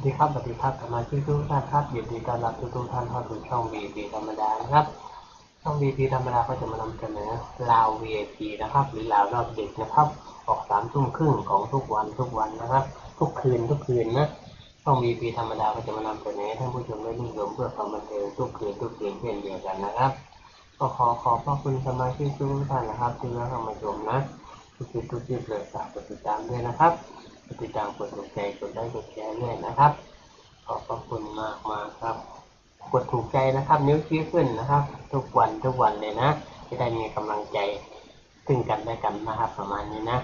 สวัสดีครับสวัสดีครับสมาชิกทุกท่านครับยินดีต้อนรับทุกทุกท่านเข้าสู่ช่อง VP ธรรมดานะครับ ช่อง VP ธรรมดาก็จะมานำเสนอลาว VIP นะครับ หรือลาวรอบเดึกนะครับ ออกสามทุ่มครึ่งของทุกวันทุกวันนะครับ ทุกคืนทุกคืนนะ ช่อง VP ธรรมดาก็จะมานำเสนอให้ท่านผู้ชมได้ร่วมเพื่อความบันเทิงทุกคืนทุกคืนเช่นเดียวกันนะครับก็ขอขอบพระคุณสมาชิกทุกท่านนะครับที่เข้ามาชมนะทุกคลิปทุกคลิปเลยฝากกดติดตามด้วยนะครับ ติดตามกดถูกใจกดไลค์กดแชร์ด้วยนะครับ ขอบพระคุณมากมากครับ กดถูกใจนะครับ นิ้วชี้ขึ้นนะครับ ทุกวันทุกวันเลยนะจะได้มีกำลังใจซึ่งกันและกันนะครับ ประมาณนี้นะ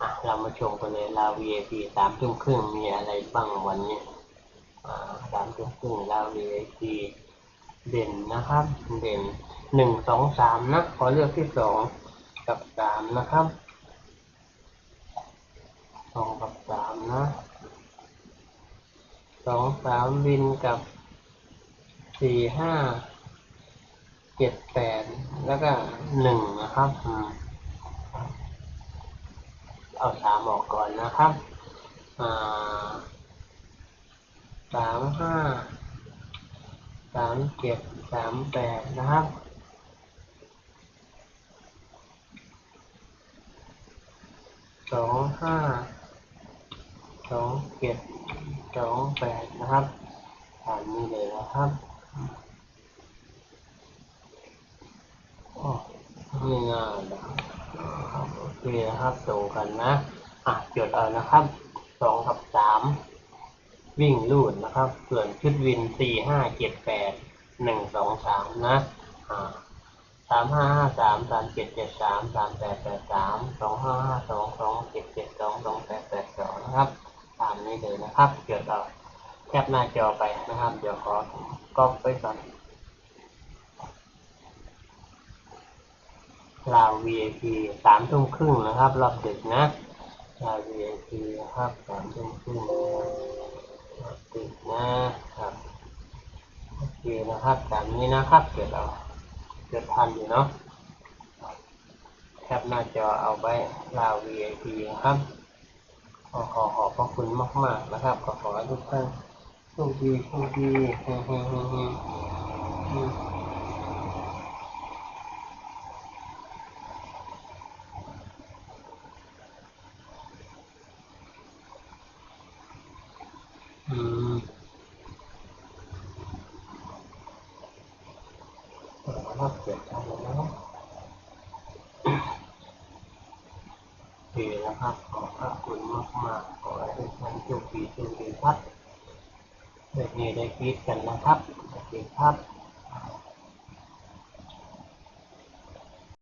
อะเรามาชมกันเลยลา VIP สามทุ่มครึ่งมีอะไรบ้างวันนี้อ่าสามทุ่มครึ่งลา VIP เด่นนะครับ เด่นหนึ่งสองสามนะขอเลือกที่สองกับสามนะครับ องกับสามนะสองสามวินกับสี่ห้าเจ็ดแปดแล้วก็หนึ่งนะครับเอาสามออกก่อนนะครับสามห้าสามเจ็ดสามแปดนะครับสองห้า สองเจ็ดสองแปดนะครับตามนี้เลยนะครับโอ้ไม่ง่ายนะครับโอเคนะครับตรงกันนะ อะจดเอานะครับสองกับสามวิ่งลูดนะครับ ส่วนชุดวินสี่ห้าเจ็ดแปดหนึ่งสองสามนะอ่าสามห้าห้าสามสามเจ็ดเจ็ดสามสามแปดแปดสามสองห้าห้าสองสองเจ็ดเจ็ดสองสองแปดแปดสองนะครับ เลยนะครับเกิดเอาแคปหน้าจอไปนะครับ เดี๋ยวขอก๊อปไปก่อนลาว VIP สามทุ่มครึ่งนะครับ รอบดึกนะลาว VIP นะครับสามทุ่มครึ่งรับติดนะครับโอเคนะครับตามนี้นะครับเกิดเอาเกิดทันอยู่เนาะแคปหน้าจอเอาไว้ลาว VIP นะครับ ขอขอขอบพระคุณมาก ๆ นะครับ ขอขอให้ทุกท่านโชคดีโชคดีเฮ้เฮ้เฮ้เฮ้อืมอืมรับเกิดอะไรนะครับโอ เคนะครับ ขอพระคุณมากมากขอให้ทุกท่านโชคดีโชคดีครับเด็กนี้ได้คิดกันนะครับโอเคครับ